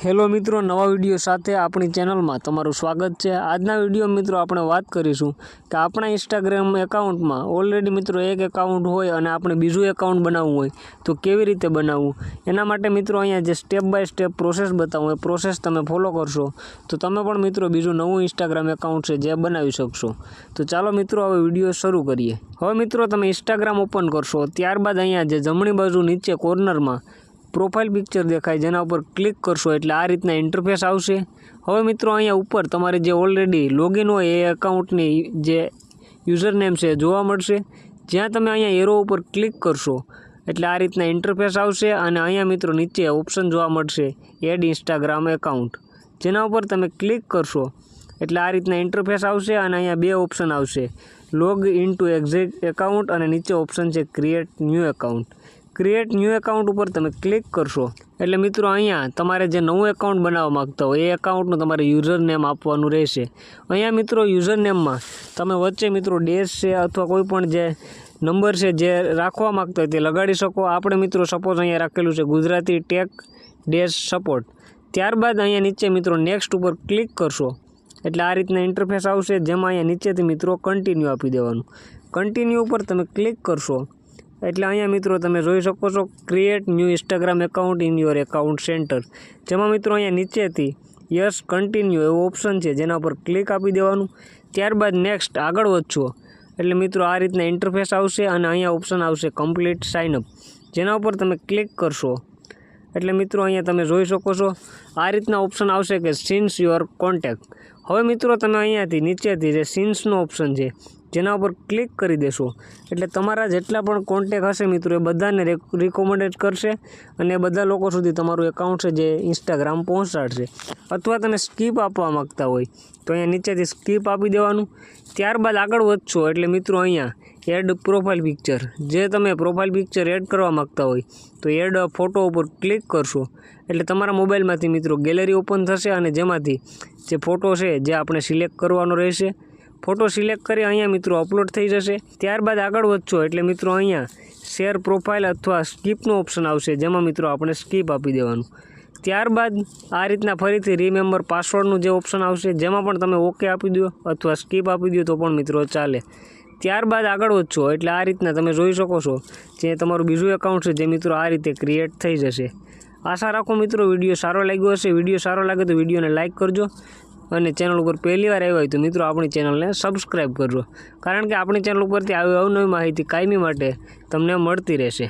Hello મિત્રો, નવા video સાથે આપણી ચેનલમાં તમારું સ્વાગત છે. આજના વીડિયો મિત્રો આપણે વાત કરીશું કે આપણા ઇન્સ્ટાગ્રામ એકાઉન્ટમાં ઓલરેડી મિત્રો એક એકાઉન્ટ હોય અને આપણે બીજું એકાઉન્ટ બનાવવું હોય તો કેવી રીતે બનાવવું? એના માટે મિત્રો અહીંયા જે સ્ટેપ બાય સ્ટેપ પ્રોસેસ બતાવું, એ પ્રોસેસ તમે ફોલો કરશો તો તમે પણ મિત્રો બીજું નવું ઇન્સ્ટાગ્રામ એકાઉન્ટ છે જે બનાવી શકશો. તો ચાલો મિત્રો હવે વીડિયો શરૂ કરીએ. હવે મિત્રો તમે ઇન્સ્ટાગ્રામ ઓપન કરશો, ત્યારબાદ અહીંયા જે જમણી બાજુ નીચે કોર્નરમાં પ્રોફાઇલ પિક્ચર દેખાય, જેના ઉપર ક્લિક કરશો એટલે આ રીતના ઇન્ટરફેસ આવશે. હવે મિત્રો, અહીંયા ઉપર તમારે જે ઓલરેડી લોગિન હોય એ એકાઉન્ટની જે યુઝર નેમ છે જોવા મળશે. જ્યાં તમે અહીંયા એરો ઉપર ક્લિક કરશો, એટલે આ રીતના ઇન્ટરફેસ આવશે અને અહીંયા મિત્રો નીચે ઓપ્શન જોવા મળશે એડ ઇન્સ્ટાગ્રામ એકાઉન્ટ જેના ઉપર તમે ક્લિક કરશો, એટલે આ રીતના ઇન્ટરફેસ આવશે અને અહીંયા બે ઓપ્શન આવશે. Log in to exact account અને નીચે ઓપ્શન છે create new account create new account ઉપર તમે ક્લિક કરશો. એટલે મિત્રો અહીંયા તમારે જે નવું એકાઉન્ટ બનાવવા માગતા હોય એ એકાઉન્ટનું તમારે યુઝર નેમ આપવાનું રહેશે. અહીંયા મિત્રો યુઝર નેમમાં તમે વચ્ચે મિત્રો ડેશ છે અથવા કોઈ પણ જે નંબર છે જે રાખવા માગતા હોય તે લગાડી શકો. આપણે મિત્રો સપોઝ અહીંયા રાખેલું છે ગુજરાતી ટેક ડેશ સપોર્ટ ત્યારબાદ અહીંયા નીચે મિત્રો નેક્સ્ટ ઉપર ક્લિક કરશો. એટલે આ રીતના ઇન્ટરફેસ આવશે, જેમાં અહીંયા નીચેથી મિત્રો કન્ટિન્યુ આપી દેવાનું. કન્ટિન્યુ ઉપર તમે ક્લિક કરશો. એટલે અહીંયા મિત્રો તમે જોઈ શકો છો create new Instagram account in your account center જેમાં મિત્રો અહીંયા નીચેથી યસ કન્ટિન્યુ એવો ઓપ્શન છે, જેના ઉપર ક્લિક આપી દેવાનું. ત્યારબાદ નેક્સ્ટ આગળ વધશો એટલે મિત્રો આ રીતના ઇન્ટરફેસ આવશે અને અહીંયા ઓપ્શન આવશે કમ્પ્લીટ સાઇનઅપ જેના ઉપર તમે ક્લિક કરશો. એટલે મિત્રો અહીંયા તમે જોઈ શકો છો, આ રીતના ઓપ્શન આવશે કે સિન્સ યોર કોન્ટેક્ટ હવે મિત્રો તમે અહીંયાથી નીચેથી જે સીન્સનો ઓપ્શન છે, જેના ઉપર ક્લિક કરી દેશો. એટલે તમારા જેટલા પણ કોન્ટેક હશે મિત્રો, એ બધાને રિકોમેન્ડેડ કરશે અને બધા લોકો સુધી તમારું એકાઉન્ટ છે જે ઇન્સ્ટાગ્રામ પહોંચાડશે. અથવા તમે સ્કીપ આપવા માગતા હોય, તો અહીંયા નીચેથી સ્કીપ આપી દેવાનું. ત્યારબાદ આગળ વધશો એટલે મિત્રો અહીંયા એડ પ્રોફાઇલ પિક્ચર જે તમે પ્રોફાઇલ પિક્ચર એડ કરવા માગતા હોય, તો એડ ફોટો ઉપર ક્લિક કરશો. એટલે તમારા મોબાઈલમાંથી મિત્રો ગેલેરી ઓપન થશે અને જેમાંથી જે ફોટો છે જે આપણે સિલેક્ટ કરવાનો રહેશે. ફોટો સિલેક્ટ કરી અહીંયા મિત્રો અપલોડ થઈ જશે. ત્યારબાદ આગળ વધશો એટલે મિત્રો અહીંયા શેર પ્રોફાઇલ અથવા સ્કીપનો ઓપ્શન આવશે, જેમાં મિત્રો આપણે સ્કીપ આપી દેવાનું. ત્યારબાદ આ રીતના ફરીથી રીમેમ્બર પાસવર્ડનું જે ઓપ્શન આવશે, જેમાં પણ તમે ઓકે આપી દો અથવા સ્કીપ આપી દો તો પણ મિત્રો ચાલે. ત્યારબાદ આગળ વધશો એટલે આ રીતના તમે જોઈ શકો છો જે તમારું બીજું એકાઉન્ટ છે જે મિત્રો આ રીતે ક્રિએટ થઈ જશે. આશા રાખો મિત્રો વીડિયો સારો લાગ્યો હશે. વીડિયો સારો લાગે તો વિડીયોને લાઇક કરજો. અને ચેનલ ઉપર પહેલી વાર આવ્યા હોય તો મિત્રો આપણી ચેનલને સબસ્ક્રાઈબ કરજો. કારણ કે આપણી ચેનલ ઉપરથી આવી અવનવી માહિતી કાયમી માટે તમને મળતી રહેશે.